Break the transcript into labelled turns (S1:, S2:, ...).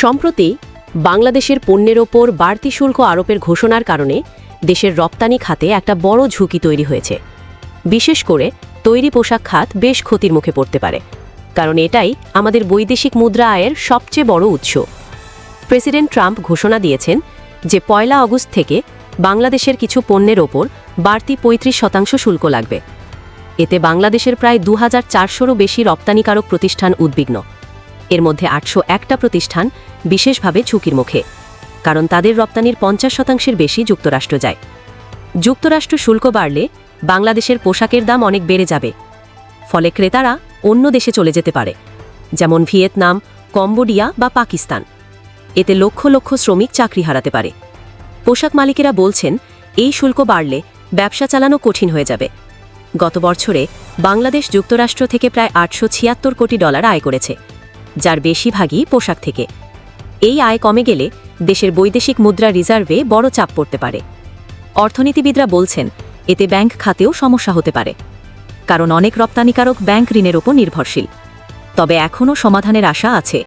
S1: সম্প্রতি বাংলাদেশের পণ্যের ওপর বাড়তি শুল্ক আরোপের ঘোষণার কারণে দেশের রপ্তানি খাতে একটা বড় ঝুঁকি তৈরি হয়েছে। বিশেষ করে তৈরি পোশাক খাত বেশ ক্ষতির মুখে পড়তে পারে, কারণ এটাই আমাদের বৈদেশিক মুদ্রা আয়ের সবচেয়ে বড় উৎস। প্রেসিডেন্ট ট্রাম্প ঘোষণা দিয়েছেন যে পয়লা অগস্ট থেকে বাংলাদেশের কিছু পণ্যের ওপর বাড়তি পঁয়ত্রিশ শতাংশ শুল্ক লাগবে। এতে বাংলাদেশের প্রায় দু হাজার চারশোরও বেশি রপ্তানিকারক প্রতিষ্ঠান উদ্বিগ্ন। এর মধ্যে আটশো একটা প্রতিষ্ঠান বিশেষভাবে ঝুঁকির মুখে, কারণ তাদের রপ্তানির পঞ্চাশ শতাংশের বেশি যুক্তরাষ্ট্র যায়। যুক্তরাষ্ট্র শুল্ক বাড়লে বাংলাদেশের পোশাকের দাম অনেক বেড়ে যাবে, ফলে ক্রেতারা অন্য দেশে চলে যেতে পারে, যেমন ভিয়েতনাম, কম্বোডিয়া বা পাকিস্তান। এতে লক্ষ লক্ষ শ্রমিক চাকরি হারাতে পারে। পোশাক মালিকেরা বলছেন, এই শুল্ক বাড়লে ব্যবসা চালানো কঠিন হয়ে যাবে। গত বছরে বাংলাদেশ যুক্তরাষ্ট্র থেকে প্রায় আটশো ছিয়াত্তর কোটি ডলার আয় করেছে। যার বেশিরভাগই পোশাক থেকে। এই আয় কমে গেলে দেশের বৈদেশিক মুদ্রা রিজার্ভে বড় চাপ পড়তে পারে। অর্থনীতিবিদরা বলছেন, এতে ব্যাংক খাতেও সমস্যা হতে পারে। কারণ অনেক রপ্তানিকারক ব্যাংক ঋণের ওপর নির্ভরশীল। তবে এখনও সমাধানের আশা আছে।